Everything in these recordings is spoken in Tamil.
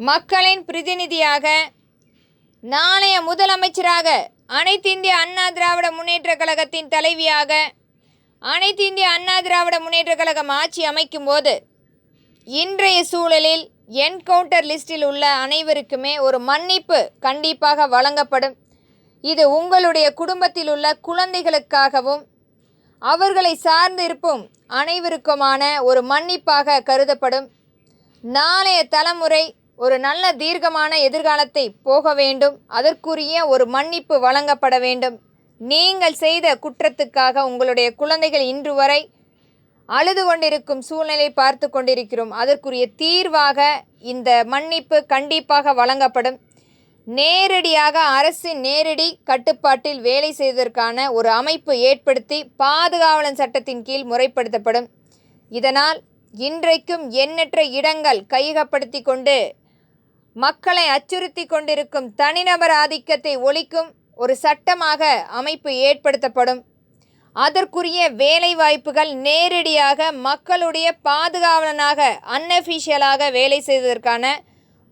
மக்களின் பிரதிநிதியாக நாளைய முதலமைச்சராக அனைத்து இந்திய அண்ணா திராவிட முன்னேற்ற கழகத்தின் தலைவியாக அனைத்து இந்திய அண்ணா திராவிட முன்னேற்ற கழகம் ஆட்சி அமைக்கும் போது இன்றைய சூழலில் என்கவுண்டர் லிஸ்டில் உள்ள அனைவருக்குமே ஒரு மன்னிப்பு கண்டிப்பாக வழங்கப்படும். இது உங்களுடைய குடும்பத்தில் உள்ள குழந்தைகளுக்காகவும் அவர்களை சார்ந்து அனைவருக்குமான ஒரு மன்னிப்பாக கருதப்படும். நாளைய தலைமுறை ஒரு நல்ல தீர்க்கமான எதிர்காலத்தை போக வேண்டும். அதற்குரிய ஒரு மன்னிப்பு வழங்கப்பட வேண்டும். நீங்கள் செய்த குற்றத்துக்காக உங்களுடைய குழந்தைகள் இன்று வரை அழுது கொண்டிருக்கும் சூழ்நிலை பார்த்து கொண்டிருக்கிறோம். அதற்குரிய தீர்வாக இந்த மன்னிப்பு கண்டிப்பாக வழங்கப்படும். நேரடியாக அரசின் நேரடி கட்டுப்பாட்டில் வேலை செய்வதற்கான ஒரு அமைப்பு ஏற்படுத்தி பாதுகாவலன் சட்டத்தின் கீழ் முறைப்படுத்தப்படும். இதனால் இன்றைக்கும் எண்ணற்ற இடங்கள் கையகப்படுத்தி கொண்டு மக்களை அச்சுறுத்தி கொண்டிருக்கும் தனிநபர் ஆதிக்கத்தை ஒழிக்கும் ஒரு சட்டமாக அமைப்பு ஏற்படுத்தப்படும். அதற்குரிய வேலை வாய்ப்புகள் நேரடியாக மக்களுடைய பாதுகாவலனாக அன்அஃபிஷியலாக வேலை செய்வதற்கான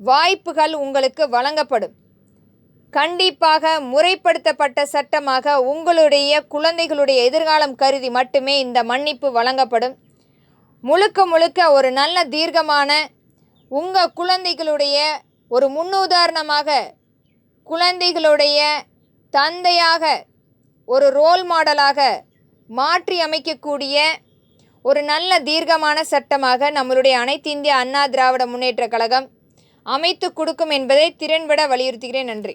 வாய்ப்புகள் உங்களுக்கு வழங்கப்படும். கண்டிப்பாக முறைப்படுத்தப்பட்ட சட்டமாக உங்களுடைய குழந்தைகளுடைய எதிர்காலம் கருதி மட்டுமே இந்த மன்னிப்பு வழங்கப்படும். முழுக்க முழுக்க ஒரு நல்ல தீர்க்கமான உங்கள் குழந்தைகளுடைய ஒரு முன்னுதாரணமாக குழந்தைகளுடைய தந்தையாக ஒரு ரோல் மாடலாக மாற்றி அமைக்கக்கூடிய ஒரு நல்ல தீர்க்கமான சட்டமாக நம்மளுடைய அனைத்து இந்திய அண்ணா திராவிட முன்னேற்ற கழகம் அமைத்து கொடுக்கும் என்பதை திறன்பட வலியுறுத்துகிறேன். நன்றி.